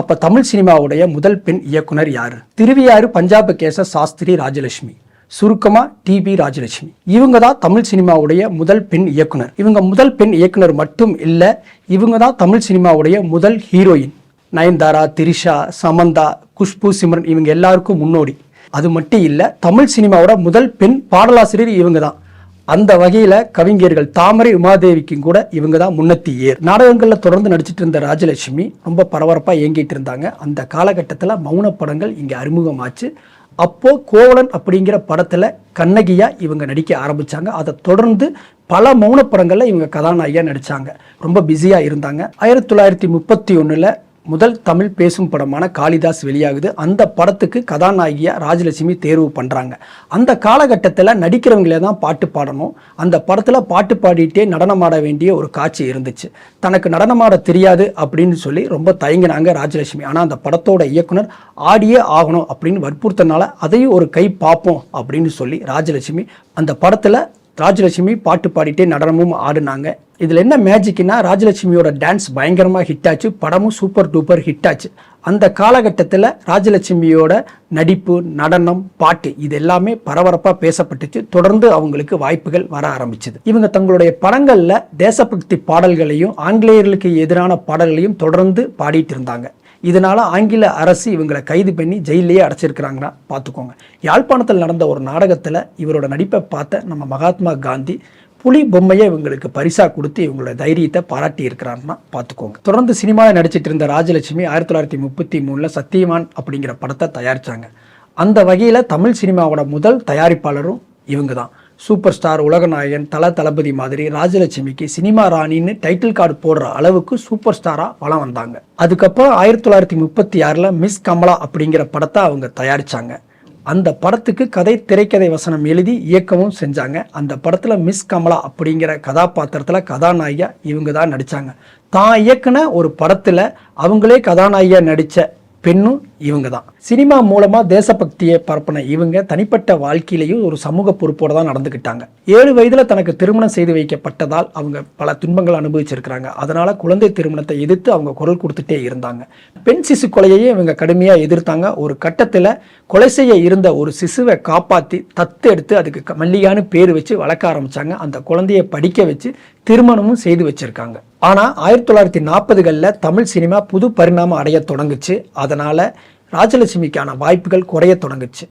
அப்ப தமிழ் சினிமாவுடைய முதல் பெண் இயக்குனர் யாரு? திருவியாறு பஞ்சாபு கேச சாஸ்திரி ராஜலட்சுமி சுருக்கமா டிபி ராஜலட்சுமி. இவங்க தான் தமிழ் சினிமாவுடைய முதல் பெண் இயக்குனர். இவங்க முதல் பெண் இயக்குனர் மட்டும் இல்ல இவங்க தான் தமிழ் சினிமாவுடைய முதல் ஹீரோயின். நயன்தாரா திரிஷா சமந்தா குஷ்பு சிம்ரன் இவங்க எல்லாருக்கும் முன்னோடி. அது மட்டும் இல்ல தமிழ் சினிமாவோட முதல் பெண் பாடலாசிரியர் இவங்க தான். அந்த வகையில் கவிஞர்கள் தாமரை உமாதேவிக்கும் கூட இவங்க தான் முன்னத்தி ஏர். நாடகங்களில் தொடர்ந்து நடிச்சிட்டு இருந்த ராஜலட்சுமி ரொம்ப பரபரப்பாக இயங்கிட்டு இருந்தாங்க. அந்த காலகட்டத்தில் மௌன படங்கள் இங்கே அறிமுகமாச்சு. அப்போது கோவலன் அப்படிங்கிற படத்தில் கண்ணகியாக இவங்க நடிக்க ஆரம்பித்தாங்க அதை தொடர்ந்து பல மௌன படங்களில் இவங்க கதாநாயகியாக நடித்தாங்க ரொம்ப பிஸியாக இருந்தாங்க. ஆயிரத்தி தொள்ளாயிரத்தி முப்பத்தி ஒன்றில் முதல் தமிழ் பேசும் படமான காளிதாஸ் வெளியாகுது. அந்த படத்துக்கு கதாநாயகியாக ராஜலட்சுமி தேர்வு பண்ணுறாங்க அந்த காலகட்டத்தில் நடிக்கிறவங்களே தான் பாட்டு பாடணும். அந்த படத்தில் பாட்டு பாடிட்டே நடனமாட வேண்டிய ஒரு காட்சி இருந்துச்சு. தனக்கு நடனமாட தெரியாது அப்படின்னு சொல்லி ரொம்ப தயங்கினாங்க ராஜலட்சுமி. ஆனால் அந்த படத்தோட இயக்குனர் ஆடியே ஆகணும் அப்படின்னு வற்புறுத்தனால அதையும் ஒரு கை பார்ப்போம் அப்படின்னு சொல்லி ராஜலட்சுமி அந்த படத்தில் ராஜலட்சுமி பாட்டு பாடிட்டே நடனமும் ஆடினாங்க. இதில் என்ன மேஜிக்னா ராஜலட்சுமியோட டான்ஸ் பயங்கரமாக ஹிட் ஆச்சு. படமும் சூப்பர் டூப்பர் ஹிட் ஆச்சு. அந்த காலகட்டத்தில் ராஜலட்சுமியோட நடிப்பு நடனம் பாட்டு இது எல்லாமே பரபரப்பாக பேசப்பட்டுச்சு. தொடர்ந்து அவங்களுக்கு வாய்ப்புகள் வர ஆரம்பிச்சது. இவங்க தங்களுடைய படங்களில் தேசபக்தி பாடல்களையும் ஆங்கிலேயர்களுக்கு எதிரான பாடல்களையும் தொடர்ந்து பாடிட்டு இருந்தாங்க. இதனால் ஆங்கில அரசு இவங்களை கைது பண்ணி ஜெயிலே அடைச்சிருக்கிறாங்கன்னா பார்த்துக்கோங்க. யாழ்ப்பாணத்தில் நடந்த ஒரு நாடகத்தில் இவரோட நடிப்பை பார்த்த நம்ம மகாத்மா காந்தி புலி பொம்மையை இவங்களுக்கு பரிசா கொடுத்து இவங்களோட தைரியத்தை பாராட்டி இருக்கிறான்னா பார்த்துக்கோங்க. தொடர்ந்து சினிமாவில் நடிச்சிட்டு இருந்த ராஜலட்சுமி ஆயிரத்தி தொள்ளாயிரத்தி முப்பத்தி மூணில் சத்தியமான் அப்படிங்கிற படத்தை தயாரிச்சாங்க. அந்த வகையில் தமிழ் சினிமாவோட முதல் தயாரிப்பாளரும் இவங்க தான் சூப்பர் ஸ்டார் உலகநாயகன் தல தளபதி மாதிரி ராஜலட்சுமிக்கு சினிமா ராணின்னு டைட்டில் கார்டு போடுற அளவுக்கு சூப்பர் ஸ்டாராக வளம் வந்தாங்க. அதுக்கப்புறம் ஆயிரத்தி தொள்ளாயிரத்தி முப்பத்தி ஆறில் மிஸ் கமலா அப்படிங்கிற படத்தை அவங்க தயாரிச்சாங்க. அந்த படத்துக்கு கதை திரைக்கதை வசனம் எழுதி இயக்கமும் செஞ்சாங்க. அந்த படத்தில் மிஸ் கமலா அப்படிங்கிற கதாபாத்திரத்தில் கதாநாயகியாக இவங்க தான் நடிச்சாங்க. தான் இயக்குன ஒரு படத்தில் அவங்களே கதாநாயகியா நடித்த பெண்ணும் இவங்க தான் சினிமா மூலமாக தேசபக்தியை பரப்பின இவங்க தனிப்பட்ட வாழ்க்கையிலையும் ஒரு சமூக பொறுப்போடு தான் நடந்துக்கிட்டாங்க ஏழு வயதில் தனக்கு திருமணம் செய்து வைக்கப்பட்டதால் அவங்க பல துன்பங்கள் அனுபவிச்சிருக்கிறாங்க. அதனால் குழந்தை திருமணத்தை எதிர்த்து அவங்க குரல் கொடுத்துட்டே இருந்தாங்க. பெண் சிசு கொலையையும் இவங்க கடுமையாக எதிர்த்தாங்க. ஒரு கட்டத்தில் கொலை செய்ய இருந்த ஒரு சிசுவை காப்பாற்றி தத்து எடுத்து அதுக்கு க- மல்லிகான்னு பேர் வச்சு வளர்க்க ஆரம்பித்தாங்க அந்த குழந்தையை படிக்க வச்சு திருமணமும் செய்து வச்சிருக்காங்க. ஆனால் ஆயிரத்தி தொள்ளாயிரத்தி நாற்பதுகளில் தமிழ் சினிமா புது பரிணாமம் அடைய தொடங்குச்சு. அதனால் ராஜலட்சுமிக்கான வாய்ப்புகள் குறைய தொடங்குச்சு.